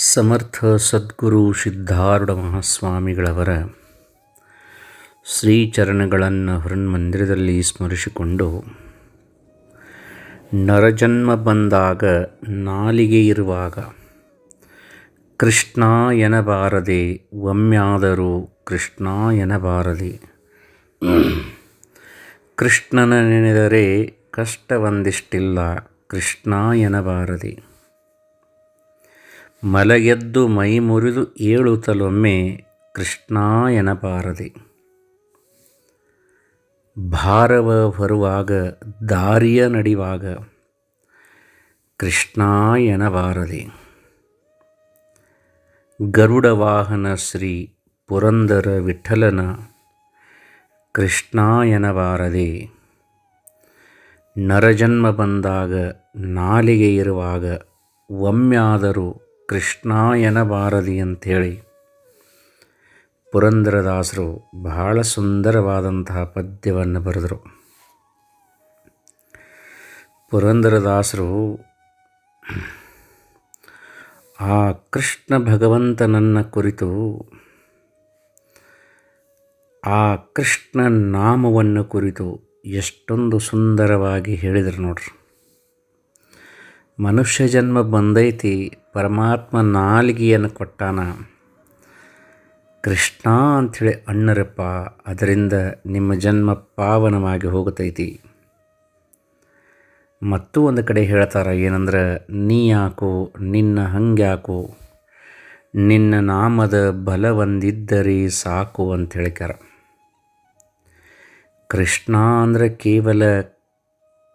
ಸಮರ್ಥ ಸದ್ಗುರು ಸಿದ್ಧಾರೂಢ ಮಹಾಸ್ವಾಮಿಗಳವರ ಶ್ರೀಚರಣಗಳನ್ನು ಹೃನ್ಮಂದಿರದಲ್ಲಿ ಸ್ಮರಿಸಿಕೊಂಡು ನರಜನ್ಮ ಬಂದಾಗ ನಾಲಿಗೆ ಇರುವಾಗ ಕೃಷ್ಣ ಎನಬಾರದೆ ಒಮ್ಮ್ಯಾದರೂ ಕೃಷ್ಣ ಎನಬಾರದೆ ಕೃಷ್ಣನ ನೆನೆದರೆ ಕಷ್ಟವೊಂದಿಷ್ಟಿಲ್ಲ ಕೃಷ್ಣ ಎನಬಾರದೆ ಮಲಗೆದ್ದು ಮೈ ಮುರಿದು ಏಳುತ್ತಲೊಮ್ಮೆ ಕೃಷ್ಣಾಯನ ಪಾರದೆ. ಭಾರವ ಬರುವಾಗ ದಾರಿಯ ನಡಿವಾಗ ಕೃಷ್ಣಾಯನ ಬಾರದೆ ಗರುಡ ವಾಹನ ಶ್ರೀ ಪುರಂದರ ವಿಠಲನ ಕೃಷ್ಣಾಯನ ಬಾರದೆ ನರಜನ್ಮ ಬಂದಾಗ ನಾಲಿಗೆ ಇರುವಾಗ ಒಮ್ಮೆಯಾದರೂ ಕೃಷ್ಣ ಎನಬಾರದಿ ಅಂಥೇಳಿ. ಪುರಂದರದಾಸರು ಬಹಳ ಸುಂದರವಾದಂತಹ ಪದ್ಯವನ್ನು ಬರೆದರು. ಪುರಂದರದಾಸರು ಆ ಕೃಷ್ಣ ಭಗವಂತನನ್ನ ಕುರಿತು ಆ ಕೃಷ್ಣ ನಾಮವನ್ನು ಕುರಿತು ಎಷ್ಟೊಂದು ಸುಂದರವಾಗಿ ಹೇಳಿದರು ನೋಡ್ರಿ. ಮನುಷ್ಯ ಜನ್ಮ ಬಂದೈತಿ ಪರಮಾತ್ಮ ನಾಲಿಗೆಯನ್ನು ಕೊಟ್ಟಾನ. ಕೃಷ್ಣ ಅಂಥೇಳಿ ಅಣ್ಣರಪ್ಪ, ಅದರಿಂದ ನಿಮ್ಮ ಜನ್ಮ ಪಾವನವಾಗಿ ಹೋಗುತ್ತೈತಿ ಮತ್ತು ಒಂದು ಕಡೆ ಹೇಳ್ತಾರೆ ಏನಂದ್ರೆ, ನೀ ಯಾಕೋ, ನಿನ್ನ ಹಂಗ್ಯಾಕೋ ನಿನ್ನ ನಾಮದ ಬಲ ಒಂದಿದ್ದರೆ ಸಾಕು ಅಂತ ಹೇಳ್ಕಾರ ಕೃಷ್ಣ ಅಂದರೆ ಕೇವಲ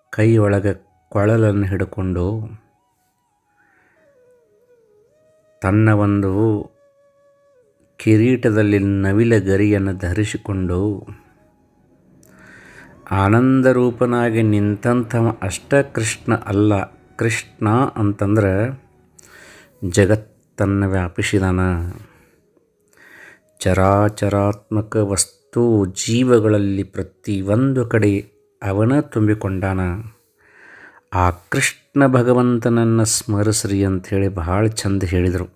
ಕೈಯೊಳಗೆ ಕೊಳಲನ್ನು ಹಿಡ್ಕೊಂಡು ತನ್ನ ಒಂದು ಕಿರೀಟದಲ್ಲಿ ನವಿಲ ಗರಿಯನ್ನು ಧರಿಸಿಕೊಂಡು ಆನಂದರೂಪನಾಗಿ ನಿಂತಂಥವ ಅಷ್ಟ ಕೃಷ್ಣ ಅಲ್ಲ, ಕೃಷ್ಣ ಅಂತಂದ್ರೆ ಜಗತ್ತನ್ನು ವ್ಯಾಪಿಸಿದಾನ. ಚರಾಚರಾತ್ಮಕ ವಸ್ತು ಜೀವಗಳಲ್ಲಿ ಪ್ರತಿಯೊಂದು ಕಡೆ ಅವನ ತುಂಬಿಕೊಂಡಾನ. ಆ ಕೃಷ್ಣ ಭಗವಂತನನ್ನು ಸ್ಮರಿಸ್ರಿ ಅಂಥೇಳಿ ಭಾಳ ಚಂದ ಹೇಳಿದರು.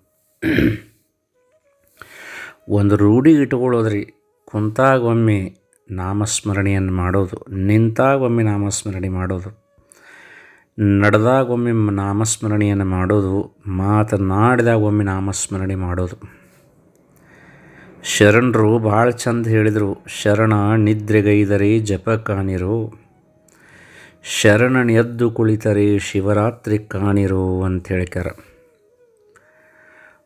ಒಂದು ರೂಢಿ ಇಟ್ಕೊಳ್ಳೋದ್ರಿ, ಕುಂತಾಗ ಒಮ್ಮೆ ನಾಮಸ್ಮರಣೆಯನ್ನು ಮಾಡೋದು, ನಿಂತಾಗ ಒಮ್ಮೆ ನಾಮಸ್ಮರಣೆ ಮಾಡೋದು, ನಡೆದಾಗ ಒಮ್ಮೆ ನಾಮಸ್ಮರಣೆಯನ್ನು ಮಾಡೋದು ಮಾತನಾಡಿದಾಗ ಒಮ್ಮೆ ನಾಮಸ್ಮರಣೆ ಮಾಡೋದು. ಶರಣರು ಭಾಳ ಚಂದ ಹೇಳಿದರು, ಶರಣ ನಿದ್ರೆಗೈದರೆ ಜಪ ಶರಣನ ಎದ್ದು ಕುಳಿತರೆ ಶಿವರಾತ್ರಿ ಕಾಣಿರು ಅಂತ ಹೇಳ್ಯಾರ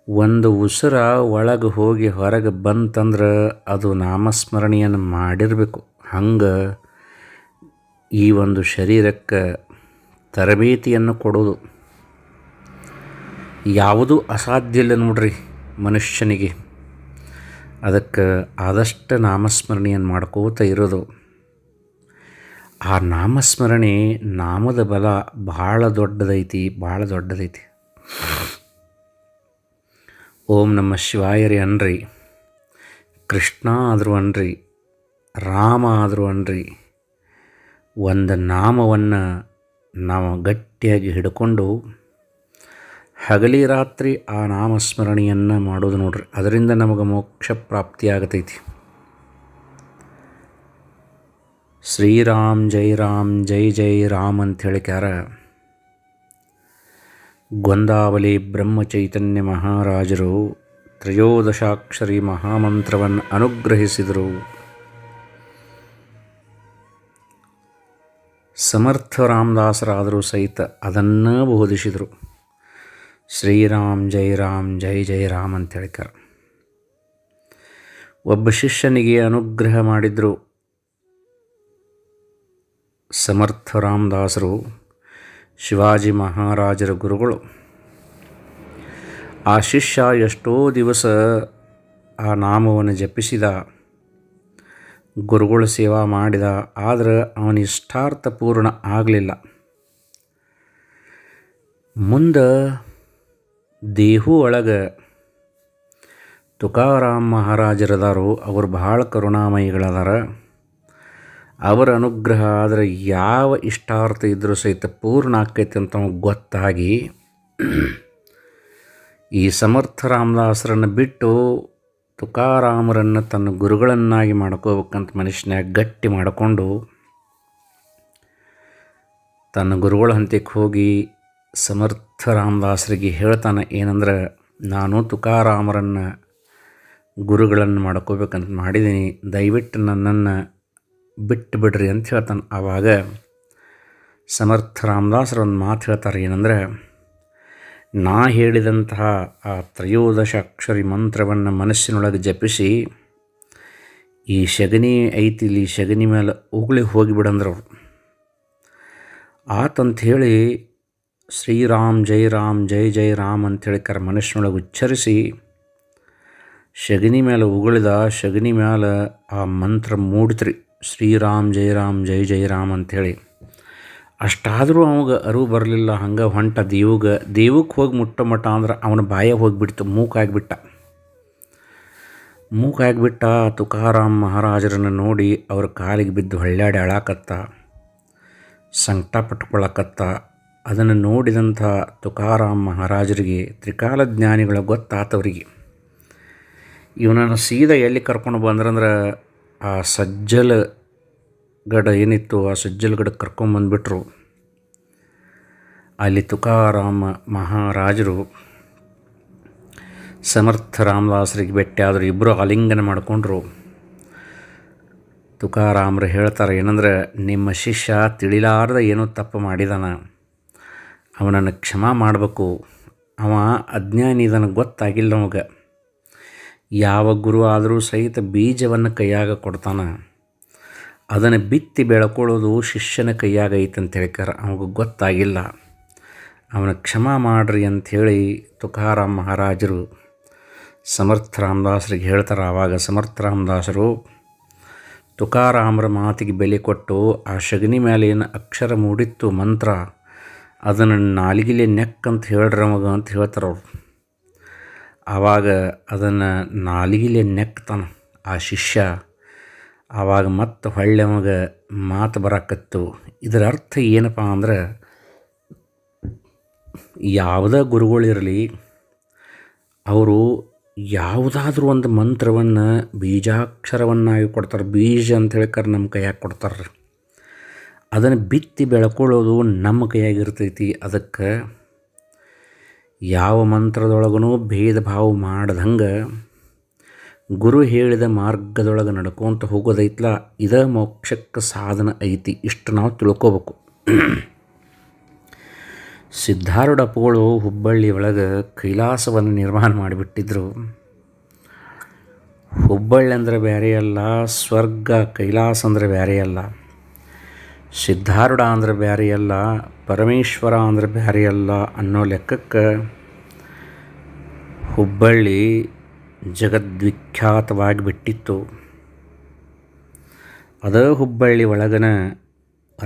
ಒಂದು ಉಸಿರ ಒಳಗೆ ಹೋಗಿ ಹೊರಗೆ ಬಂತಂದ್ರೆ ಅದು ನಾಮಸ್ಮರಣೆಯನ್ನು ಮಾಡಿರಬೇಕು. ಹಂಗೆ ಈ ಒಂದು ಶರೀರಕ್ಕೆ ತರಬೇತಿಯನ್ನು ಕೊಡೋದು ಯಾವುದೂ ಅಸಾಧ್ಯ ಇಲ್ಲ ನೋಡ್ರಿ ಮನುಷ್ಯನಿಗೆ. ಅದಕ್ಕೆ ಆದಷ್ಟು ನಾಮಸ್ಮರಣೆಯನ್ನು ಮಾಡ್ಕೋತ ಇರೋದು. ಆ ನಾಮಸ್ಮರಣೆ ನಾಮದ ಬಲ ಭಾಳ ದೊಡ್ಡದೈತಿ ಭಾಳ ದೊಡ್ಡದೈತಿ. ಓಂ ನಮ್ಮ ಶಿವಾಯರಿ ಅನ್ರಿ, ಕೃಷ್ಣ ಆದರೂ ಅನ್ರಿ, ರಾಮ ಆದರೂ ಅನ್ರಿ, ಒಂದು ನಾಮವನ್ನು ನಾವು ಗಟ್ಟಿಯಾಗಿ ಹಿಡ್ಕೊಂಡು ಹಗಲಿ ರಾತ್ರಿ ಆ ನಾಮಸ್ಮರಣೆಯನ್ನು ಮಾಡೋದು ನೋಡ್ರಿ. ಅದರಿಂದ ನಮಗೆ ಮೋಕ್ಷ ಪ್ರಾಪ್ತಿಯಾಗತೈತಿ. ಶ್ರೀರಾಮ್ ಜೈ ರಾಮ್ ಜೈ ಜೈ ರಾಮ್ ಅಂತ ಹೇಳಿಕ್ಯಾರ ಗೊಂದಾವಲಿ ಬ್ರಹ್ಮಚೈತನ್ಯ ಮಹಾರಾಜರು ತ್ರಯೋದಶಾಕ್ಷರಿ ಮಹಾಮಂತ್ರವನ್ನು ಅನುಗ್ರಹಿಸಿದರು. ಸಮರ್ಥ ರಾಮದಾಸರಾದರೂ ಸಹಿತ ಅದನ್ನು ಬೋಧಿಸಿದರು. ಶ್ರೀರಾಮ್ ಜೈ ರಾಮ್ ಜೈ ಜೈ ರಾಮ್ ಅಂತ ಹೇಳ್ತಾರೆ ಒಬ್ಬ ಶಿಷ್ಯನಿಗೆ ಅನುಗ್ರಹ ಮಾಡಿದರು. ಸಮರ್ಥ ರಾಮದಾಸರು, ಶಿವಾಜಿ ಮಹಾರಾಜರ ಗುರುಗಳು. ಆ ಶಿಷ್ಯ ಎಷ್ಟೋ ದಿವಸ ಆ ನಾಮವನ್ನು ಜಪಿಸಿದ, ಗುರುಗಳ ಸೇವಾ ಮಾಡಿದ, ಆದರೆ ಅವನ ಇಷ್ಟಾರ್ಥ ಪೂರ್ಣ ಆಗಲಿಲ್ಲ. ಮುಂದೆ ದೇಹು ಒಳಗೆ ತುಕಾರಾಮ್ ಮಹಾರಾಜರದಾರು, ಅವರು ಭಾಳ ಕರುಣಾಮಯಿಗಳದಾರ. ಅವರ ಅನುಗ್ರಹ ಆದರೆ ಯಾವ ಇಷ್ಟಾರ್ಥ ಇದ್ದರೂ ಸಹಿತ ಪೂರ್ಣ ಆಕೈತೆ ಅಂತ ಗೊತ್ತಾಗಿ ಈ ಸಮರ್ಥ ರಾಮದಾಸರನ್ನು ಬಿಟ್ಟು ತುಕಾರಾಮರನ್ನು ತನ್ನ ಗುರುಗಳನ್ನಾಗಿ ಮಾಡ್ಕೋಬೇಕಂತ ಮನುಷ್ಯನಾಗ ಗಟ್ಟಿ ಮಾಡಿಕೊಂಡು ತನ್ನ ಗುರುಗಳ ಹಂತಕ್ಕೆ ಹೋಗಿ ಸಮರ್ಥ ರಾಮದಾಸರಿಗೆ ಹೇಳ್ತಾನೆ, ಏನಂದ್ರೆ ನಾನು ತುಕಾರಾಮರನ್ನು ಗುರುಗಳನ್ನು ಮಾಡ್ಕೋಬೇಕಂತ ಮಾಡಿದ್ದೀನಿ ದಯವಿಟ್ಟು ನನ್ನನ್ನು ಬಿಟ್ಟು ಬಿಡ್ರಿ ಅಂತ ಹೇಳ್ತಾನೆ. ಆವಾಗ ಸಮರ್ಥ ರಾಮದಾಸರು ಒಂದು ಮಾತು ಹೇಳ್ತಾರೆ ಏನಂದ್ರೆ, ನಾ ಹೇಳಿದಂತಹ ಆ ತ್ರಯೋದಶ ಅಕ್ಷರಿ ಮಂತ್ರವನ್ನು ಮನಸ್ಸಿನೊಳಗೆ ಜಪಿಸಿ, ಈ ಶಗನಿ ಐತಿ ಇಲ್ಲಿ ಶಗನಿ ಮೇಲೆ ಉಗುಳಿ ಹೋಗಿಬಿಡಂದ್ರೆ ಅವರು. ಆತಂತ ಹೇಳಿ ಶ್ರೀರಾಮ್ ಜೈ ರಾಮ್, ಜೈ ಜೈ ರಾಮ್ ಅಂಥೇಳಿ ಕರ ಮನಸ್ಸಿನೊಳಗೆ ಉಚ್ಚರಿಸಿ ಶಗನಿ ಮೇಲೆ ಉಗುಳಿದ ಶಗನಿ ಮೇಲೆ ಆ ಮಂತ್ರ ಮೂಡಿತ್ರಿ. ಶ್ರೀರಾಮ್ ಜೈ ರಾಮ್ ಜೈ ಜೈ ರಾಮ್ ಅಂಥೇಳಿ. ಅಷ್ಟಾದರೂ ಅವಾಗ ಅರಿವು ಬರಲಿಲ್ಲ, ಹಂಗೆ ಹೊಂಟ ದೇವಗ. ದೇವಕ್ಕೆ ಹೋಗಿ ಮುಟ್ಟ ಮಟ್ಟ ಅಂದ್ರೆ ಅವನ ಬಾಯ ಹೋಗಿಬಿಡ್ತು ಮೂಕಾಗಿಬಿಟ್ಟ ಮೂಕಾಗಿಬಿಟ್ಟ ತುಕಾರಾಮ್ ಮಹಾರಾಜರನ್ನು ನೋಡಿ ಅವ್ರ ಕಾಲಿಗೆ ಬಿದ್ದು ಹೊಳ್ಳಾಡಿ ಅಳಾಕತ್ತ, ಸಂಕಟ ಪಟ್ಕೊಳಕತ್ತ. ಅದನ್ನು ನೋಡಿದಂಥ ತುಕಾರಾಮ್ ಮಹಾರಾಜರಿಗೆ ತ್ರಿಕಾಲಜ್ಞಾನಿಗಳ ಗೊತ್ತಾತವರಿಗೆ ಇವನನ್ನು ಸೀದಾ ಎಲ್ಲಿ ಕರ್ಕೊಂಡು ಬಂದ್ರಂದ್ರೆ ಆ ಸಜ್ಜಲ ಗಡ ಏನಿತ್ತು ಆ ಸಜ್ಜಲ್ಗಡ ಕರ್ಕೊಂಬಂದ್ಬಿಟ್ರು ಅಲ್ಲಿ ತುಕಾರಾಮ ಮಹಾರಾಜರು ಸಮರ್ಥ ರಾಮದಾಸರಿಗೆ ಭೇಟಿ ಆದರೂ ಇಬ್ಬರು ಆಲಿಂಗನ ಮಾಡಿಕೊಂಡ್ರು. ತುಕಾರಾಮರು ಹೇಳ್ತಾರೆ, ಏನಂದ್ರೆ ನಿಮ್ಮ ಶಿಷ್ಯ ತಿಳಿಲಾರ್ದ ಏನೋ ತಪ್ಪು ಮಾಡಿದಾನ. ಅವನನ್ನು ಕ್ಷಮಾ ಮಾಡಬೇಕು. ಅವ ಅಜ್ಞಾನಿ ಇದನ್ನು ಗೊತ್ತಾಗಿಲ್ಲ ಅವಾಗ ಯಾವ ಗುರು ಆದರೂ ಸಹಿತ ಬೀಜವನ್ನು ಕೈಯಾಗ ಕೊಡ್ತಾನೆ? ಅದನ್ನು ಬಿತ್ತಿ ಬೆಳ್ಕೊಳ್ಳೋದು ಶಿಷ್ಯನ ಕೈಯಾಗ ಐತಂತ ಹೇಳ್ಕಾರ ಅವನಿಗೆ ಗೊತ್ತಾಗಿಲ್ಲ. ಅವನ ಕ್ಷಮಾ ಮಾಡ್ರಿ ಅಂಥೇಳಿ ತುಕಾರಾಮ್ ಮಹಾರಾಜರು ಸಮರ್ಥ ರಾಮದಾಸರಿಗೆ ಹೇಳ್ತಾರೆ. ಆವಾಗ ಸಮರ್ಥ ರಾಮದಾಸರು ತುಕಾರಾಮರ ಮಾತಿಗೆ ಬೆಲೆ ಕೊಟ್ಟು ಆ ಶಗನಿ ಮೇಲೆ ಏನು ಅಕ್ಷರ ಮೂಡಿತ್ತು ಮಂತ್ರ, ಅದನ್ನು ನಾಲಿಗೆಲೆ ನೆಕ್ಕಂತ ಹೇಳ್ರಿ ಮಗ ಅಂತ ಹೇಳ್ತಾರೆ ಅವ್ರು. ಆವಾಗ ಅದನ್ನು ನಾಲಿಗೆಲೆ ನೆಕ್ತಾನೆ ಆ ಶಿಷ್ಯ. ಆವಾಗ ಮತ್ತೆ ಹೊಳ್ಳೆ ಮಗ ಮಾತು ಬರಕತ್ತು. ಇದರ ಅರ್ಥ ಏನಪ್ಪ ಅಂದ್ರೆ ಯಾವುದೇ ಗುರುಗಳಿರಲಿ, ಅವರು ಯಾವುದಾದ್ರೂ ಒಂದು ಮಂತ್ರವನ್ನು ಬೀಜಾಕ್ಷರವನ್ನಾಗಿ ಕೊಡ್ತಾರೆ. ಬೀಜ ಅಂತ ಹೇಳ್ಕರ್ ನಮ್ಮ ಕೈಯಾಗಿ ಕೊಡ್ತಾರೆ ಅದನ್ನು ಬಿತ್ತಿ ಬೆಳ್ಕೊಳ್ಳೋದು ನಮ್ಮ ಕೈಯಾಗಿರ್ತೈತಿ ಅದಕ್ಕೆ ಯಾವ ಮಂತ್ರದೊಳಗೂ ಭೇದ ಭಾವ ಮಾಡ್ದಂಗೆ ಗುರು ಹೇಳಿದ ಮಾರ್ಗದೊಳಗೆ ನಡ್ಕೊತ ಹೋಗೋದೈತ್ಲ, ಇದ ಮೋಕ್ಷಕ್ಕೆ ಸಾಧನ ಐತಿ. ಇಷ್ಟು ನಾವು ತಿಳ್ಕೊಬೇಕು. ಸಿದ್ಧಾರೂಢ ಅಪ್ಪಗಳು ಹುಬ್ಬಳ್ಳಿ ಒಳಗೆ ಕೈಲಾಸವನ್ನು ನಿರ್ಮಾಣ ಮಾಡಿಬಿಟ್ಟಿದ್ರು. ಹುಬ್ಬಳ್ಳಿ ಅಂದರೆ ಬೇರೆ ಅಲ್ಲ, ಸ್ವರ್ಗ, ಕೈಲಾಸ ಅಂದರೆ ಬೇರೆ ಅಲ್ಲ. ಸಿದ್ಧಾರೂಢ ಅಂದ್ರೆ ಬ್ಯಾರಿ ಅಲ್ಲ ಪರಮೇಶ್ವರ ಅಂದ್ರೆ ಬ್ಯಾರಿ ಅಲ್ಲ ಅನ್ನೋ ಲೆಕ್ಕಕ್ಕೆ ಹುಬ್ಬಳ್ಳಿ ಜಗದ್ವಿಖ್ಯಾತವಾಗಿ ಬಿಟ್ಟಿತ್ತು. ಅದ ಹುಬ್ಬಳ್ಳಿ ಒಳಗನ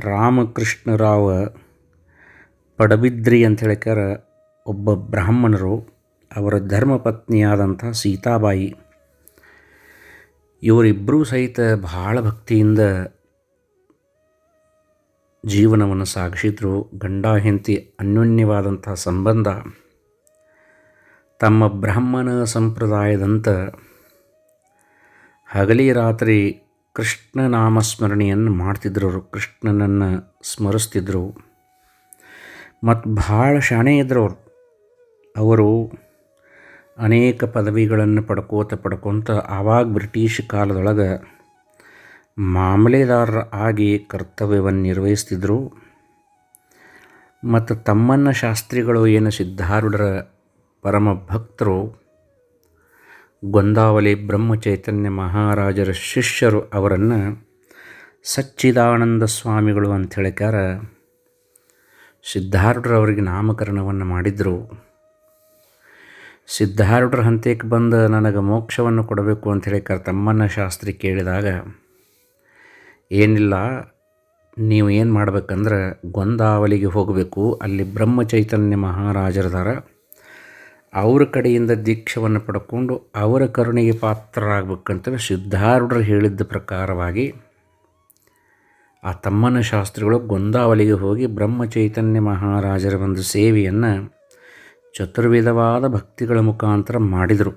ರಾಮಕೃಷ್ಣರಾವ ಪಡಬಿದ್ರಿ ಅಂತ ಹೇಳ್ಕಾರ ಒಬ್ಬ ಬ್ರಾಹ್ಮಣರು, ಅವರ ಧರ್ಮಪತ್ನಿಯಾದಂಥ ಸೀತಾಬಾಯಿ. ಇವರಿಬ್ಬರೂ ಸಹಿತ ಭಾಳ ಭಕ್ತಿಯಿಂದ ಜೀವನವನ್ನು ಸಾಗಿಸಿದ್ರು ಗಂಡ ಹೆಂಡತಿ ಅನ್ಯೋನ್ಯವಾದಂಥ ಸಂಬಂಧ. ತಮ್ಮ ಬ್ರಾಹ್ಮಣ ಸಂಪ್ರದಾಯದಂತ ಹಗಲಿ ರಾತ್ರಿ ಕೃಷ್ಣ ನಾಮಸ್ಮರಣೆಯನ್ನು ಮಾಡ್ತಿದ್ರು ಕೃಷ್ಣನನ್ನು ಸ್ಮರಿಸ್ತಿದ್ರು. ಮತ್ತು ಭಾಳ ಶಾಣೆ ಇದ್ರು ಅವರು. ಅವರು ಅನೇಕ ಪದವಿಗಳನ್ನು ಪಡ್ಕೋತ ಪಡ್ಕೊತ ಆವಾಗ ಬ್ರಿಟಿಷ್ ಕಾಲದೊಳಗೆ ಮಾಮಲೆದಾರರ ಆಗಿ ಕರ್ತವ್ಯವನ್ನು ನಿರ್ವಹಿಸ್ತಿದ್ದರು ಮತ್ತು ತಮ್ಮನ್ನ ಶಾಸ್ತ್ರಿಗಳು ಏನು ಸಿದ್ಧಾರೂಢರ ಪರಮ ಭಕ್ತರು ಗೊಂದಾವಲಿ ಬ್ರಹ್ಮಚೈತನ್ಯ ಮಹಾರಾಜರ ಶಿಷ್ಯರು ಅವರನ್ನು ಸಚ್ಚಿದಾನಂದ ಸ್ವಾಮಿಗಳು ಅಂತ ಹೇಳಿಕಾರ ಸಿದ್ಧಾರೂಢರವರಿಗೆ ನಾಮಕರಣವನ್ನು ಮಾಡಿದರು. ಸಿದ್ಧಾರೂಢರ ಹಂತಕ್ಕೆ ಬಂದು ನನಗೆ ಮೋಕ್ಷವನ್ನು ಕೊಡಬೇಕು ಅಂತ ಹೇಳಿಕಾರ ತಮ್ಮನ್ನ ಶಾಸ್ತ್ರಿ ಕೇಳಿದಾಗ ಏನಿಲ್ಲ, ನೀವು ಏನು ಮಾಡ್ಬೇಕಂದ್ರೆ ಗೊಂದಾವಲಿಗೆ ಹೋಗಬೇಕು. ಅಲ್ಲಿ ಬ್ರಹ್ಮಚೈತನ್ಯ ಮಹಾರಾಜರದಾರ. ಅವರ ಕಡೆಯಿಂದ ದೀಕ್ಷವನ್ನು ಪಡ್ಕೊಂಡು ಅವರ ಕರುಣೆಗೆ ಪಾತ್ರರಾಗಬೇಕಂತ ಸಿದ್ಧಾರೂಢರು ಹೇಳಿದ್ದ ಪ್ರಕಾರವಾಗಿ ಆ ತಮ್ಮನ ಶಾಸ್ತ್ರಿಗಳು ಗೊಂದಾವಲಿಗೆ ಹೋಗಿ ಬ್ರಹ್ಮಚೈತನ್ಯ ಮಹಾರಾಜರ ಒಂದು ಸೇವೆಯನ್ನು ಚತುರ್ವಿಧವಾದ ಭಕ್ತಿಗಳ ಮುಖಾಂತರ ಮಾಡಿದರು.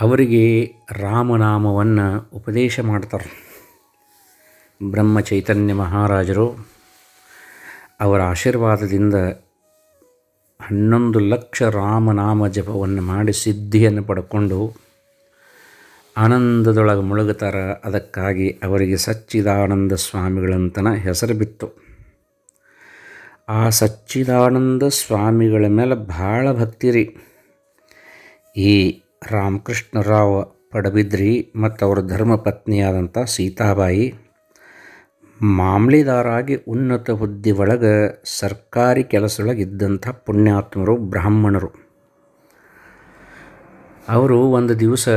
ಅವರಿಗೆ ರಾಮನಾಮವನ್ನು ಉಪದೇಶ ಮಾಡ್ತಾರೆ. ಬ್ರಹ್ಮ ಚೈತನ್ಯ ಮಹಾರಾಜರು ಅವರ ಆಶೀರ್ವಾದದಿಂದ ಹನ್ನೊಂದು ಲಕ್ಷ ರಾಮನಾಮ ಜಪವನ್ನು ಮಾಡಿ ಸಿದ್ಧಿಯನ್ನು ಪಡ್ಕೊಂಡು ಆನಂದದೊಳಗೆ ಮುಳುಗುತ್ತಾರ. ಅದಕ್ಕಾಗಿ ಅವರಿಗೆ ಸಚ್ಚಿದಾನಂದ ಸ್ವಾಮಿಗಳಂತನ ಹೆಸರು ಬಿತ್ತು. ಆ ಸಚ್ಚಿದಾನಂದ ಸ್ವಾಮಿಗಳ ಮೇಲೆ ಭಾಳ ಭಕ್ತಿರಿ ಈ ರಾಮಕೃಷ್ಣರಾವ್ ಪಡಬಿದ್ರಿ ಮತ್ತು ಅವರ ಧರ್ಮಪತ್ನಿಯಾದಂಥ ಸೀತಾಬಾಯಿ ಮಾಮ್ಲಿದಾರಾಗಿ ಉನ್ನತ ಹುದ್ದೆ ಒಳಗೆ ಸರ್ಕಾರಿ ಕೆಲಸದೊಳಗಿದ್ದಂಥ ಪುಣ್ಯಾತ್ಮರು, ಬ್ರಾಹ್ಮಣರು. ಅವರು ಒಂದು ದಿವಸ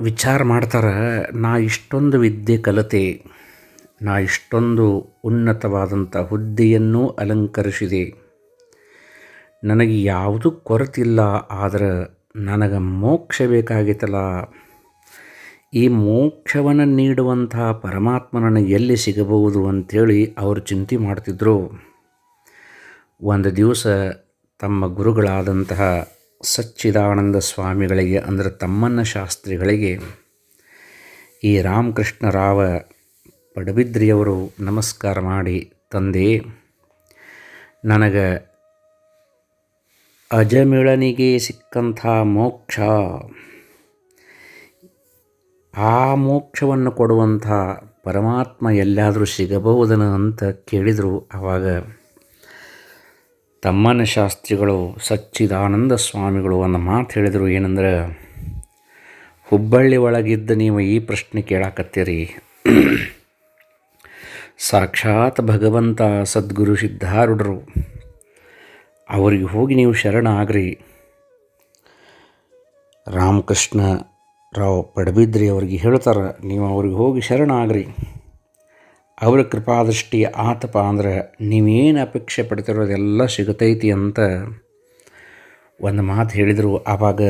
ವಿಚಾರ ಮಾಡ್ತಾರೆ, ನಾ ಇಷ್ಟೊಂದು ವಿದ್ಯೆ ಕಲಿತೆ, ನಾ ಇಷ್ಟೊಂದು ಉನ್ನತವಾದಂಥ ಹುದ್ದೆಯನ್ನು ಅಲಂಕರಿಸಿದೆ. ನನಗೆ ಯಾವುದೂ ಕೊರತಿಲ್ಲ, ಆದರೆ ನನಗೆ ಮೋಕ್ಷ ಬೇಕಾಗಿತ್ತಲ್ಲ ಈ ಮೋಕ್ಷವನ್ನು ನೀಡುವಂತಹ ಪರಮಾತ್ಮನನ್ನು ಎಲ್ಲಿ ಸಿಗಬಹುದು ಅಂಥೇಳಿ ಅವರು ಚಿಂತೆ ಮಾಡ್ತಿದ್ದರು ಒಂದು ದಿವಸ ತಮ್ಮ ಗುರುಗಳಾದಂತಹ ಸಚ್ಚಿದಾನಂದ ಸ್ವಾಮಿಗಳಿಗೆ, ಅಂದರೆ ತಮ್ಮನ್ನ ಶಾಸ್ತ್ರಿಗಳಿಗೆ, ಈ ರಾಮಕೃಷ್ಣ ರಾವ ಪಡಬಿದ್ರಿಯವರು ನಮಸ್ಕಾರ ಮಾಡಿ, ತಂದೆ, ನನಗೆ ಅಜಮಿಳನಿಗೆ ಸಿಕ್ಕಂಥ ಮೋಕ್ಷ. ಆ ಮೋಕ್ಷವನ್ನು ಕೊಡುವಂಥ ಪರಮಾತ್ಮ ಎಲ್ಲಾದರೂ ಸಿಗಬಹುದನ ಅಂತ ಕೇಳಿದರು ಆವಾಗ ತಮ್ಮನ ಶಾಸ್ತ್ರಿಗಳು ಸಚ್ಚಿದಾನಂದ ಸ್ವಾಮಿಗಳು ಒಂದು ಮಾತು ಹೇಳಿದರು ಏನಂದ್ರೆ, ಹುಬ್ಬಳ್ಳಿ ಒಳಗಿದ್ದ ನೀವು ಈ ಪ್ರಶ್ನೆ ಕೇಳಾಕತ್ತೀರಿ. ಸಾಕ್ಷಾತ್ ಭಗವಂತ ಸದ್ಗುರು ಸಿದ್ಧಾರೂಢರು. ಅವರಿಗೆ ಹೋಗಿ ನೀವು ಶರಣ ಆಗ್ರಿ. ರಾಮಕೃಷ್ಣ ರಾವ್ ಪಡಬಿದ್ರಿ ಅವ್ರಿಗೆ ಹೇಳ್ತಾರೆ, ನೀವು ಅವ್ರಿಗೆ ಹೋಗಿ ಶರಣ ಆಗ್ರಿ. ಅವರ ಕೃಪಾದೃಷ್ಟಿ ಆತಪ ಅಂದ್ರೆ ನೀವೇನು ಅಪೇಕ್ಷೆ ಪಡ್ತಿರೋದೆಲ್ಲ ಸಿಗತೈತಿ ಅಂತ ಒಂದು ಮಾತು ಹೇಳಿದರು. ಆವಾಗ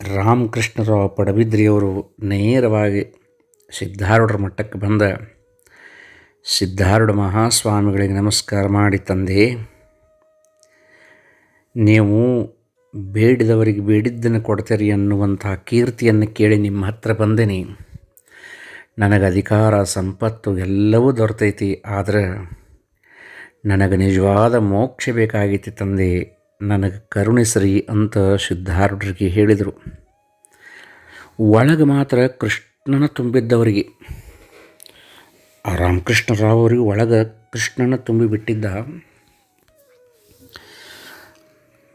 ರಾಮಕೃಷ್ಣರಾವ್ ಪಡಬಿದ್ರಿಯವರು ನೇರವಾಗಿ ಸಿದ್ಧಾರೂಢರ ಮಟ್ಟಕ್ಕೆ ಬಂದ. ಸಿದ್ಧಾರೂಢ ಮಹಾಸ್ವಾಮಿಗಳಿಗೆ ನಮಸ್ಕಾರ ಮಾಡಿ ತಂದೆ ನೀವು ಬೇಡಿದವರಿಗೆ ಬೇಡಿದ್ದನ್ನು ಕೊಡ್ತೀರಿ ಅನ್ನುವಂತಹ ಕೀರ್ತಿಯನ್ನು ಕೇಳಿ ನಿಮ್ಮ ಹತ್ರ ಬಂದೇನೆ. ನನಗೆ ಅಧಿಕಾರ, ಸಂಪತ್ತು ಎಲ್ಲವೂ ದೊರೆತೈತಿ, ಆದರೆ ನನಗೆ ನಿಜವಾದ ಮೋಕ್ಷ ಬೇಕಾಗಿತ್ತು ತಂದೆ. ನನಗೆ ಕರುಣಿಸ್ರಿ ಅಂತ ಸಿದ್ಧಾರೂಢರಿಗೆ ಹೇಳಿದರು. ಒಳಗೆ ಮಾತ್ರ ಕೃಷ್ಣನ ತುಂಬಿದ್ದವರಿಗೆ ಆ ರಾಮಕೃಷ್ಣರಾವ್ ಅವರಿಗೆ ಒಳಗೆ ಕೃಷ್ಣನ ತುಂಬಿಬಿಟ್ಟಿದ್ದ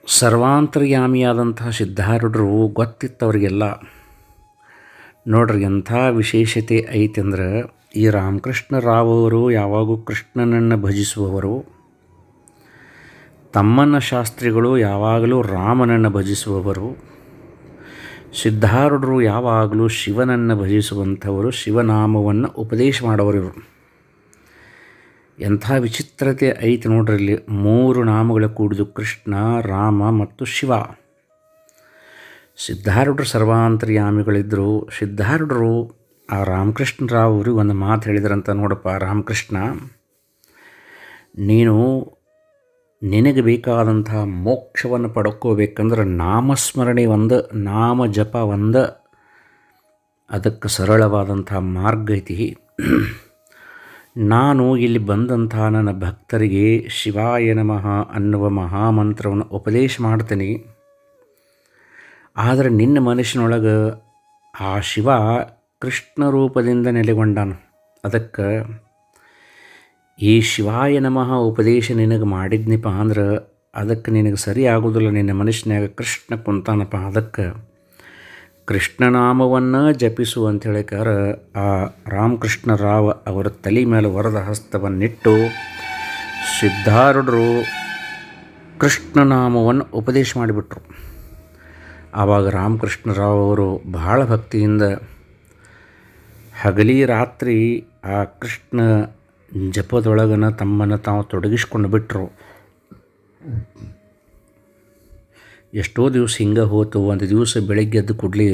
ಸರ್ವಾಂತರ್ಯಾಮಿಯಾದಂತಹ ಸಿದ್ಧಾರೂಢರು ಗೊತ್ತಿತ್ತವರಿಗೆಲ್ಲ, ನೋಡ್ರಿ ಎಂಥ ವಿಶೇಷತೆ ಐತೆಂದ್ರೆ, ಈ ರಾಮಕೃಷ್ಣ ರಾವ್ ಅವರು ಯಾವಾಗೂ ಕೃಷ್ಣನನ್ನು ಭಜಿಸುವವರು ತಮ್ಮನ ಶಾಸ್ತ್ರಿಗಳು ಯಾವಾಗಲೂ ರಾಮನನ್ನು ಭಜಿಸುವವರು, ಸಿದ್ಧಾರೂಢರು ಯಾವಾಗಲೂ ಶಿವನನ್ನು ಭಜಿಸುವಂಥವರು, ಶಿವನಾಮವನ್ನು ಉಪದೇಶ ಮಾಡೋರು ಇವರು ಎಂಥ ವಿಚಿತ್ರತೆ ಐತೆ ನೋಡ್ರಿ ಇಲ್ಲಿ ಮೂರು ನಾಮಗಳ ಕೂಡಿದು ಕೃಷ್ಣ, ರಾಮ ಮತ್ತು ಶಿವ. ಸಿದ್ಧಾರೂಢರು ಸರ್ವಾಂತರ್ಯಾಮಿಗಳಿದ್ದರು ಸಿದ್ಧಾರೂಢರು ಆ ರಾಮಕೃಷ್ಣರಾವ್ ಅವ್ರಿಗೆ ಒಂದು ಮಾತು ಹೇಳಿದ್ರಂತ ನೋಡಪ್ಪ, ರಾಮಕೃಷ್ಣ, ನೀನು ನಿನಗೆ ಬೇಕಾದಂಥ ಮೋಕ್ಷವನ್ನು ಪಡ್ಕೋಬೇಕಂದ್ರೆ ನಾಮಸ್ಮರಣೆ ಒಂದು, ನಾಮ ಜಪ ಒಂದು. ಅದಕ್ಕೆ ಸರಳವಾದಂಥ ಮಾರ್ಗ ಐತಿ ನಾನು ಇಲ್ಲಿ ಬಂದಂಥ ನನ್ನ ಭಕ್ತರಿಗೆ ಶಿವಾಯ ನಮಃ ಅನ್ನುವ ಮಹಾಮಂತ್ರವನ್ನು ಉಪದೇಶ ಮಾಡ್ತೀನಿ. ಆದರೆ ನಿನ್ನ ಮನುಷ್ಯನೊಳಗೆ ಆ ಶಿವ ಕೃಷ್ಣ ರೂಪದಿಂದ ನೆಲೆಗೊಂಡಾನ. ಅದಕ್ಕೆ ಈ ಶಿವಾಯ ನಮಃ ಉಪದೇಶ ನಿನಗೆ ಮಾಡಿದ್ನಿಪ್ಪ ಅಂದ್ರೆ ಅದಕ್ಕೆ ನಿನಗೆ ಸರಿ ಆಗೋದಿಲ್ಲ. ನಿನ್ನ ಮನುಷ್ಯನಾಗ ಕೃಷ್ಣ ಕುಂತಾನಪ್ಪ ಅದಕ್ಕೆ ಕೃಷ್ಣನಾಮವನ್ನು ಜಪಿಸು ಅಂತ ಹೇಳಿಕಾರ ಆ ರಾಮಕೃಷ್ಣ ರಾವ್ ಅವರ ತಲೆ ಮೇಲೆ ವರದ ಹಸ್ತವನ್ನಿಟ್ಟು ಸಿದ್ಧಾರೂಢರು ಕೃಷ್ಣನಾಮವನ್ನು ಉಪದೇಶ ಮಾಡಿಬಿಟ್ರು. ಆವಾಗ ರಾಮಕೃಷ್ಣರಾವ್ ಅವರು ಬಹಳ ಭಕ್ತಿಯಿಂದ ಹಗಲಿ ರಾತ್ರಿ ಆ ಕೃಷ್ಣ ಜಪದೊಳಗನ ತಮ್ಮನ್ನು ತಾವು ತೊಡಗಿಸ್ಕೊಂಡು ಬಿಟ್ಟರು ಎಷ್ಟೋ ದಿವಸ ಹಿಂಗೆ ಹೋತು, ಒಂದು ದಿವಸ ಬೆಳಗ್ಗೆ ಎದ್ದು ಕೂಡಲಿ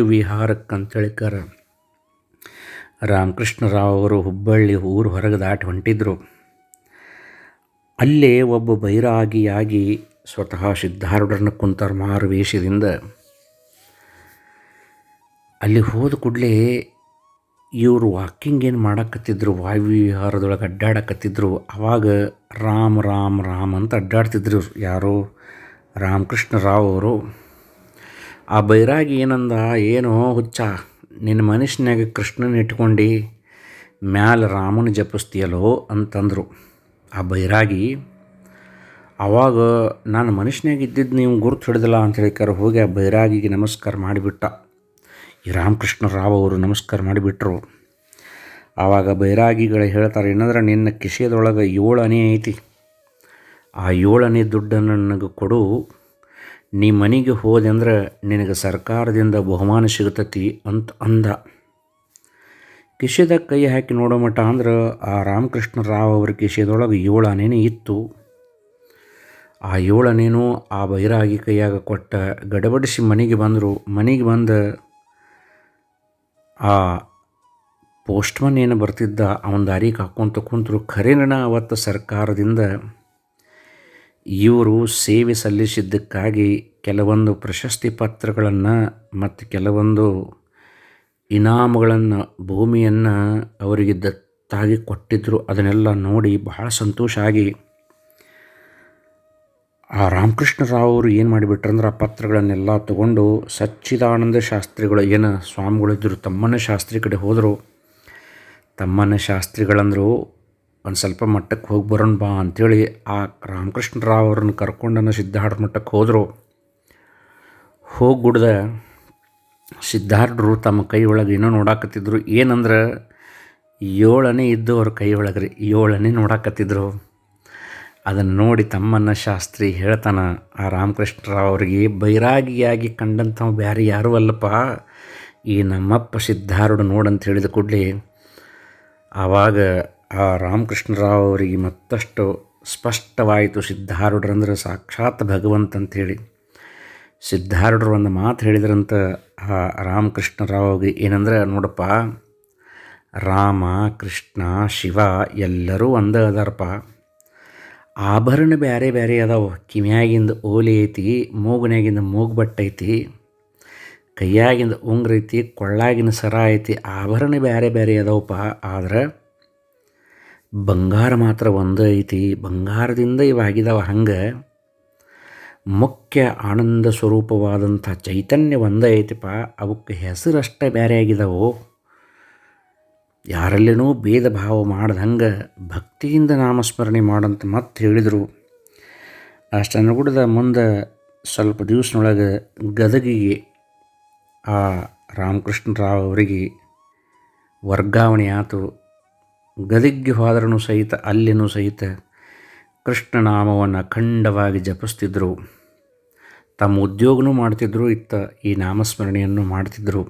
ವಿಹಾರಕ್ಕೆ ರಾವ್ ಅವರು ಹುಬ್ಬಳ್ಳಿ ಊರು ಹೊರಗೆ ದಾಟಿ ಹೊಂಟಿದ್ರು. ಅಲ್ಲೇ ಒಬ್ಬ ಬೈರಾಗಿಯಾಗಿ ಸ್ವತಃ ಸಿದ್ಧಾರೂಢರನ್ನ ಕುಂತಾರ ಮಾರು ವೇಷದಿಂದ ಅಲ್ಲಿ ಹೋದ ಕೂಡಲೇ ಇವರು ವಾಕಿಂಗ್ ಏನು ಮಾಡಕತ್ತಿದ್ರು, ವಾಯುವಿಹಾರದೊಳಗೆ ಅಡ್ಡಾಡಕತ್ತಿದ್ರು, ಅವಾಗ ರಾಮ್ ರಾಮ್ ರಾಮ್ ಅಂತ ಅಡ್ಡಾಡ್ತಿದ್ರು ಯಾರು ರಾಮಕೃಷ್ಣ ರಾವ್ ಅವರು, ಆ ಬೈರಾಗಿ ಏನಂದ? ಏನೋ ಹುಚ್ಚ? ನಿನ್ನ ಮನುಷ್ಯನಾಗ ಕೃಷ್ಣನ ಇಟ್ಕೊಂಡು, ಮ್ಯಾಲ ರಾಮನ ಜಪಿಸ್ತೀಯಲೋ ಅಂತಂದರು. ಆ ಬೈರಾಗಿ ಆವಾಗ ನಾನು ಮನುಷ್ಯನಾಗ ಇದ್ದಿದ್ದು ನೀವು ಗುರುತು ಹಿಡಿದಿಲ್ಲ ಅಂತ ಹೇಳಿಕಾರ ಹೋಗಿ ಆ ಬೈರಾಗಿಗೆ ನಮಸ್ಕಾರ ಮಾಡಿಬಿಟ್ಟ. ಈ ರಾಮಕೃಷ್ಣ ರಾವ್ ಅವರು ನಮಸ್ಕಾರ ಮಾಡಿಬಿಟ್ರು. ಆವಾಗ ಬೈರಾಗಿಗಳು ಹೇಳ್ತಾರೆ ಏನಂದ್ರೆ ನಿನ್ನ ಕಿಶೆಯದೊಳಗೆ ಏಳು ಅನಿ ಐತಿ. ಆ ಏಳನೇ ದುಡ್ಡನ್ನು ನನಗೆ ಕೊಡು. ನೀ ಮನೆಗೆ ಹೋದೆ ಅಂದ್ರೆ ನಿನಗೆ ಸರ್ಕಾರದಿಂದ ಬಹುಮಾನ ಸಿಗತತಿ ಅಂತ ಅಂದ. ಕಿಶೆದಾಗ ಕೈ ಹಾಕಿ ನೋಡೋ ಮಟ್ಟ ಅಂದ್ರೆ ಆ ರಾಮಕೃಷ್ಣ ರಾವ್ ಅವ್ರ ಕಿಶೆದೊಳಗೆ ಏಳು ಇತ್ತು. ಆ ಏಳು ಆನೆನೂ ಆ ಬೈರಾಗಿ ಕೈಯಾಗ ಕೊಟ್ಟ ಗಡಬಡಿಸಿ ಮನೆಗೆ ಬಂದರು. ಮನೆಗೆ ಬಂದ ಆ ಪೋಸ್ಟ್ಮನ್ ಏನು ಬರ್ತಿದ್ದ, ಅವನ ದಾರಿಗೆ ಹಾಕ್ಕೊಂತ ಕುಂತರು. ಖರೇನ ಅವತ್ತು ಸರ್ಕಾರದಿಂದ ಇವರು ಸೇವೆ ಸಲ್ಲಿಸಿದ್ದಕ್ಕಾಗಿ ಕೆಲವೊಂದು ಪ್ರಶಸ್ತಿ ಪತ್ರಗಳನ್ನು ಮತ್ತು ಕೆಲವೊಂದು ಇನಾಮುಗಳನ್ನು, ಭೂಮಿಯನ್ನು ಅವರಿಗೆ ದತ್ತಾಗಿ ಕೊಟ್ಟಿದ್ದರು ಅದನ್ನೆಲ್ಲ ನೋಡಿ ಬಹಳ ಸಂತೋಷ ಆಗಿ ಆ ರಾಮಕೃಷ್ಣರಾವ್ ಅವರು ಏನು ಮಾಡಿಬಿಟ್ರಂದ್ರೆ ಆ ಪತ್ರಗಳನ್ನೆಲ್ಲ ತಗೊಂಡು ಸಚ್ಚಿದಾನಂದ ಶಾಸ್ತ್ರಿಗಳು, ಏನು ಸ್ವಾಮಿಗಳಿದ್ದರು ತಮ್ಮನ ಶಾಸ್ತ್ರಿ ಕಡೆ ಹೋದರು. ತಮ್ಮನ ಶಾಸ್ತ್ರಿಗಳಂದರು ಒಂದು ಸ್ವಲ್ಪ ಮಟ್ಟಕ್ಕೆ ಹೋಗಿ ಬರೋಣ ಬಾ ಅಂಥೇಳಿ ಆ ರಾಮಕೃಷ್ಣ ರಾವ್ ಅವ್ರನ್ನ ಕರ್ಕೊಂಡನ ಸಿದ್ಧಾರ್ಥ ಮಟ್ಟಕ್ಕೆ ಹೋದರು. ಹೋಗಿ ಗುಡ್ದ ಸಿದ್ಧಾರ್ಥರು ತಮ್ಮ ಕೈ ಒಳಗೆ ಏನೋ ನೋಡಾಕತ್ತಿದ್ರು. ಏನಂದ್ರೆ, ಏಳನೇ ಇದ್ದು ಅವ್ರ ಕೈ ಒಳಗೆ ರೀ, ಏಳನೇ ನೋಡಾಕತ್ತಿದ್ರು. ಅದನ್ನು ನೋಡಿ ತಮ್ಮನ್ನ ಶಾಸ್ತ್ರಿ ಹೇಳ್ತಾನ, ಆ ರಾಮಕೃಷ್ಣರಾವ್ ಅವರಿಗೆ ಬೈರಾಗಿಯಾಗಿ ಕಂಡಂಥವು ಬ್ಯಾರೆ ಯಾರೂ ಅಲ್ಲಪ್ಪ. ಈ ನಮ್ಮಪ್ಪ ಸಿದ್ಧಾರೂಢ ನೋಡಂತ ಹೇಳಿದ ಕೂಡಲೇ, ಆವಾಗ ಆ ರಾಮಕೃಷ್ಣರಾವ್ ಅವರಿಗೆ ಮತ್ತಷ್ಟು ಸ್ಪಷ್ಟವಾಯಿತು, ಸಿದ್ಧಾರೂಢರಂದ್ರೆ ಸಾಕ್ಷಾತ್ ಭಗವಂತ ಅಂಥೇಳಿ. ಸಿದ್ಧಾರೂಢರು ಒಂದು ಮಾತು ಹೇಳಿದ್ರಂತ ಆ ರಾಮಕೃಷ್ಣರಾವ್ಗೆ ಏನಂದ್ರೆ, ನೋಡಪ್ಪ, ರಾಮ, ಕೃಷ್ಣ, ಶಿವ ಎಲ್ಲರೂ ಒಂದೇ ಅದಾರಪ್ಪ. ಆಭರಣ ಬೇರೆ ಬೇರೆ ಅದಾವ. ಕಿವ್ಯಾಗಿಂದ ಓಲಿ ಐತಿ, ಮೂಗನ್ಯಾಗಿಂದ ಮೂಗು ಬಟ್ಟೆ ಐತಿ, ಕೈಯಾಗಿಂದ ಉಂಗ್ರೈತಿ ಕೊಳ್ಳಾಗಿನ ಸರ ಐತಿ, ಆಭರಣ ಬೇರೆ ಬೇರೆ ಅದಾವಪ್ಪ. ಆದ್ರೆ ಬಂಗಾರ ಮಾತ್ರ ಒಂದೇ ಐತಿ, ಬಂಗಾರದಿಂದ ಇವಾಗಿದಾವ ಹಂಗೆ ಮುಖ್ಯ ಆನಂದ ಸ್ವರೂಪವಾದಂಥ ಚೈತನ್ಯ ಒಂದೇ ಐತಿಪ್ಪ ಅವಕ್ಕೆ ಹೆಸರಷ್ಟೇ ಬೇರೆ ಆಗಿದಾವು. ಯಾರಲ್ಲಿನೂ ಭೇದ ಭಾವ ಮಾಡ್ದಂಗೆ ಭಕ್ತಿಯಿಂದ ನಾಮಸ್ಮರಣೆ ಮಾಡಂತ ಮತ್ತೆ ಹೇಳಿದರು. ಅಷ್ಟನ್ನು ಕೂಡದ ಮುಂದೆ ಸ್ವಲ್ಪ ದಿವಸನೊಳಗೆ ಗದಗಿಗೆ ಆ ರಾಮಕೃಷ್ಣರಾವ್ ಅವರಿಗೆ ವರ್ಗಾವಣೆ ಆಯಿತು ಗದಗಿಗೆ ಹೋದರೂ ಸಹಿತ, ಅಲ್ಲಿನೂ ಸಹಿತ ಕೃಷ್ಣನಾಮವನ್ನು ಅಖಂಡವಾಗಿ ಜಪಿಸ್ತಿದ್ರು. ತಮ್ಮ ಉದ್ಯೋಗನೂ ಮಾಡ್ತಿದ್ರು, ಇತ್ತ ಈ ನಾಮಸ್ಮರಣೆಯನ್ನು ಮಾಡ್ತಿದ್ದರು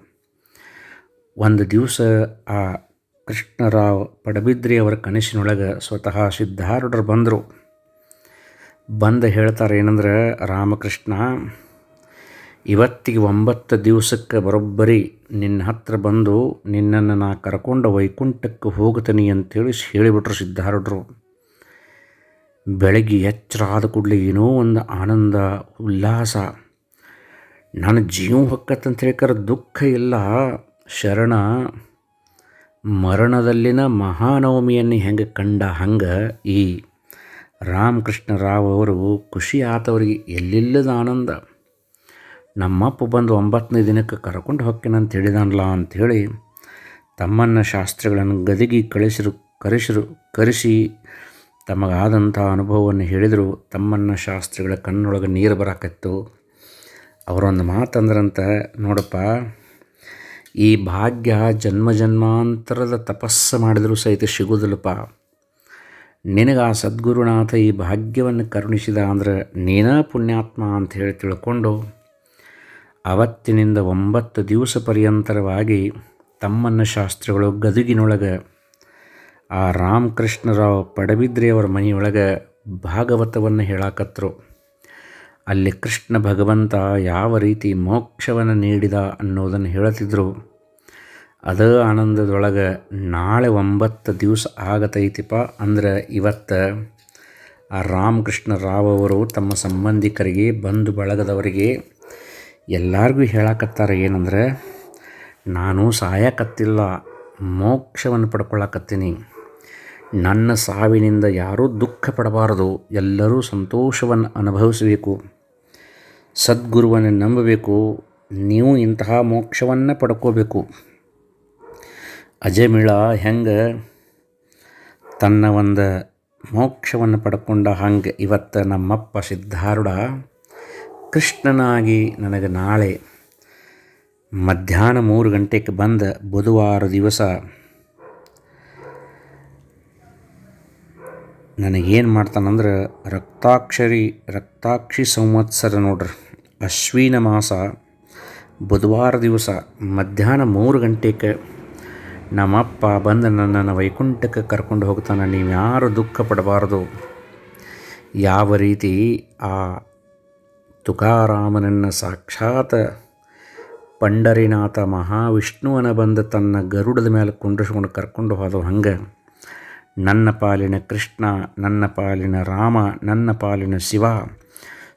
ಒಂದು ದಿವಸ ಆ ಕೃಷ್ಣರಾವ್ ಪಡಬಿದ್ರಿಯವರ ಕನಸಿನೊಳಗೆ ಸ್ವತಃ ಸಿದ್ಧಾರೂಢರು ಬಂದರು. ಬಂದು ಹೇಳ್ತಾರೆ, ಏನಂದ್ರೆ, ರಾಮಕೃಷ್ಣ ಇವತ್ತಿಗೆ ಒಂಬತ್ತು ದಿವಸಕ್ಕೆ ಬರೋಬ್ಬರಿ ನಿನ್ನ ಹತ್ರ ಬಂದು ನಿನ್ನನ್ನು ನಾ ಕರ್ಕೊಂಡು ವೈಕುಂಠಕ್ಕೆ ಹೋಗ್ತೀನಿ ಅಂತೇಳಿ ಹೇಳಿಬಿಟ್ರು ಸಿದ್ಧಾರೂಢರು. ಬೆಳಗ್ಗೆ ಎಚ್ಚರ ಆದ ಕೂಡಲೇ ಏನೋ ಒಂದು ಆನಂದ, ಉಲ್ಲಾಸ. ನನ್ನ ಜೀವ ಹೊಕ್ಕತ್ತಂತ ಹೇಳ್ಕರ ದುಃಖ ಇಲ್ಲ. ಶರಣ, ಮರಣದಲ್ಲಿನ ಮಹಾನವಮಿಯನ್ನು ಹೆಂಗೆ ಕಂಡ ಹಂಗೆ ಈ ರಾಮಕೃಷ್ಣ ರಾವ್ ಅವರು ಖುಷಿ ಆತವ್ರಿಗೆ ಎಲ್ಲಿಲ್ಲದ ಆನಂದ. ನಮ್ಮಪ್ಪ ಬಂದು ಒಂಬತ್ತನೇ ದಿನಕ್ಕೆ ಕರ್ಕೊಂಡು ಹೊಕ್ಕಿನಂತ ಹೇಳಿದಾನಲ್ಲ ಅಂಥೇಳಿ ತಮ್ಮನ್ನ ಶಾಸ್ತ್ರಗಳನ್ನು ಗದಗಿ ಕಳಿಸಿರು, ಕರೆಸಿರು, ಕರೆಸಿ ತಮಗಾದಂಥ ಅನುಭವವನ್ನು ಹೇಳಿದರು. ತಮ್ಮನ್ನ ಶಾಸ್ತ್ರಿಗಳ ಕಣ್ಣೊಳಗೆ ನೀರು ಬರಾಕತ್ತು. ಅವರೊಂದು ಮಾತಂದ್ರಂತ, ನೋಡಪ್ಪ, ಈ ಭಾಗ್ಯ ಜನ್ಮ ಜನ್ಮಾಂತರದ ತಪಸ್ಸು ಮಾಡಿದರೂ ಸಹಿತ ಸಿಗೋದಿಲ್ಲಪ್ಪ ನಿನಗೆ ಆ ಸದ್ಗುರುನಾಥ ಈ ಭಾಗ್ಯವನ್ನು ಕರುಣಿಸಿದ ಅಂದರೆ ನೀನಾ ಪುಣ್ಯಾತ್ಮ ಅಂತ ಹೇಳಿ ತಿಳ್ಕೊಂಡು ಅವತ್ತಿನಿಂದ ಒಂಬತ್ತು ದಿವಸ ಪರ್ಯಂತರವಾಗಿ ತಮ್ಮನ್ನ ಶಾಸ್ತ್ರಿಗಳು ಗದುಗಿನೊಳಗೆ ಆ ರಾಮಕೃಷ್ಣರಾವ್ ಪಡಬಿದ್ರಿಯವರ ಮನೆಯೊಳಗೆ ಭಾಗವತವನ್ನು ಹೇಳಾಕತ್ರು. ಅಲ್ಲಿ ಕೃಷ್ಣ ಭಗವಂತ ಯಾವ ರೀತಿ ಮೋಕ್ಷವನ್ನು ನೀಡಿದ ಅನ್ನೋದನ್ನು ಹೇಳ್ತಿದ್ರು. ಅದೇ ಆನಂದದೊಳಗೆ ನಾಳೆ ಒಂಬತ್ತು ದಿವಸ ಆಗತೈತಿಪ್ಪ ಅಂದ್ರೆ ಇವತ್ತು ಆ ರಾಮಕೃಷ್ಣ ರಾವ್ ಅವರು ತಮ್ಮ ಸಂಬಂಧಿಕರಿಗೆ, ಬಂಧು ಬಳಗದವರಿಗೆ ಎಲ್ಲರಿಗೂ ಹೇಳಕತ್ತಾರ ಏನಂದ್ರೆ, ನಾನು ಸಾಯಕತ್ತಿಲ್ಲ, ಮೋಕ್ಷವನ್ನು ಪಡ್ಕೊಳ್ಳಕತ್ತೀನಿ ನನ್ನ ಸಾವಿನಿಂದ ಯಾರೂ ದುಃಖ ಪಡಬಾರದು. ಎಲ್ಲರೂ ಸಂತೋಷವನ್ನು ಅನುಭವಿಸಬೇಕು. ಸದ್ಗುರುವನ್ನು ನಂಬಬೇಕು. ನೀವು ಇಂತಹ ಮೋಕ್ಷವನ್ನು ಪಡ್ಕೋಬೇಕು. ಅಜಮಿಳ ಹೆಂಗೆ? ತನ್ನ ಒಂದು ಮೋಕ್ಷವನ್ನು ಪಡ್ಕೊಂಡ ಹಂಗೆ ಇವತ್ತು ನಮ್ಮಪ್ಪ ಸಿದ್ಧಾರೂಢ ಕೃಷ್ಣನಾಗಿ ನನಗೆ ನಾಳೆ ಮಧ್ಯಾಹ್ನ ಮೂರು ಗಂಟೆಗೆ ಬಂದ ಬುಧವಾರ ದಿವಸ ನನಗೇನು ಮಾಡ್ತಾನಂದ್ರೆ ರಕ್ತಾಕ್ಷರಿ, ರಕ್ತಾಕ್ಷಿ ಸಂವತ್ಸರ ನೋಡ್ರಿ. ಅಶ್ವಿನ ಮಾಸ ಬುಧವಾರ ದಿವಸ ಮಧ್ಯಾಹ್ನ ಮೂರು ಗಂಟೆಗೆ ನಮ್ಮಪ್ಪ ಬಂದು ನನ್ನನ್ನು ವೈಕುಂಠಕ್ಕೆ ಕರ್ಕೊಂಡು ಹೋಗ್ತಾನೆ. ನೀವು ಯಾರು ದುಃಖ ಪಡಬಾರ್ದು ಯಾವ ರೀತಿ ಆ ತುಕಾರಾಮನನ್ನು ಸಾಕ್ಷಾತ್ ಪಂಡರಿನಾಥ ಮಹಾವಿಷ್ಣುವನ ಬಂದು ತನ್ನ ಗರುಡದ ಮೇಲೆ ಕುಂಡ್ರಿಸ್ಕೊಂಡು ಕರ್ಕೊಂಡು ಹೋದವು ಹಂಗೆ. ನನ್ನ ಪಾಲಿನ ಕೃಷ್ಣ, ನನ್ನ ಪಾಲಿನ ರಾಮ, ನನ್ನ ಪಾಲಿನ ಶಿವ,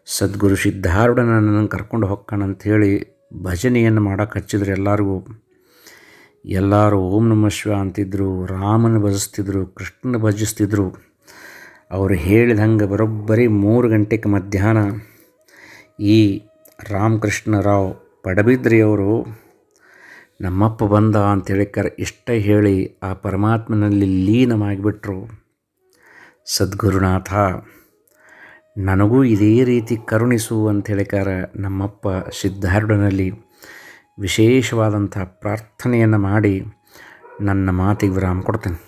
ಸದ್ಗುರು ಸಿದ್ಧಾರೂಢ ನನ್ನನ್ನು ಕರ್ಕೊಂಡು ಹೋಗ್ಕಣಂಥೇಳಿ ಭಜನೆಯನ್ನು ಮಾಡೋಕೆ ಹಚ್ಚಿದ್ರು ಎಲ್ಲರಿಗೂ. ಎಲ್ಲರೂ ಓಂ ನಮ ಶಿವ ಅಂತಿದ್ರು, ರಾಮನ ಭಜಿಸ್ತಿದ್ರು, ಕೃಷ್ಣನ ಭಜಿಸ್ತಿದ್ರು. ಅವರು ಹೇಳಿದ ಹಂಗೆ ಬರೋಬ್ಬರಿ ಮೂರು ಗಂಟೆಗೆ ಮಧ್ಯಾಹ್ನ ಈ ರಾಮಕೃಷ್ಣರಾವ್ ಪಡಬಿದ್ರಿಯವರು, ನಮ್ಮಪ್ಪ ಬಂದ ಅಂತೇಳಿ ಕರ್ ಇಷ್ಟ ಹೇಳಿ ಆ ಪರಮಾತ್ಮನಲ್ಲಿ ಲೀನವಾಗಿಬಿಟ್ರು. ಸದ್ಗುರುನಾಥ, ನನಗೂ ಇದೇ ರೀತಿ ಕರುಣಿಸು ಅಂತ ಹೇಳಿಕಾರ ನಮ್ಮಪ್ಪ ಸಿದ್ಧಾರ್ಢನಲ್ಲಿ ವಿಶೇಷವಾದಂಥ ಪ್ರಾರ್ಥನೆಯನ್ನು ಮಾಡಿ ನನ್ನ ಮಾತಿಗೆ ವಿರಾಮ ಕೊಡ್ತೇನೆ.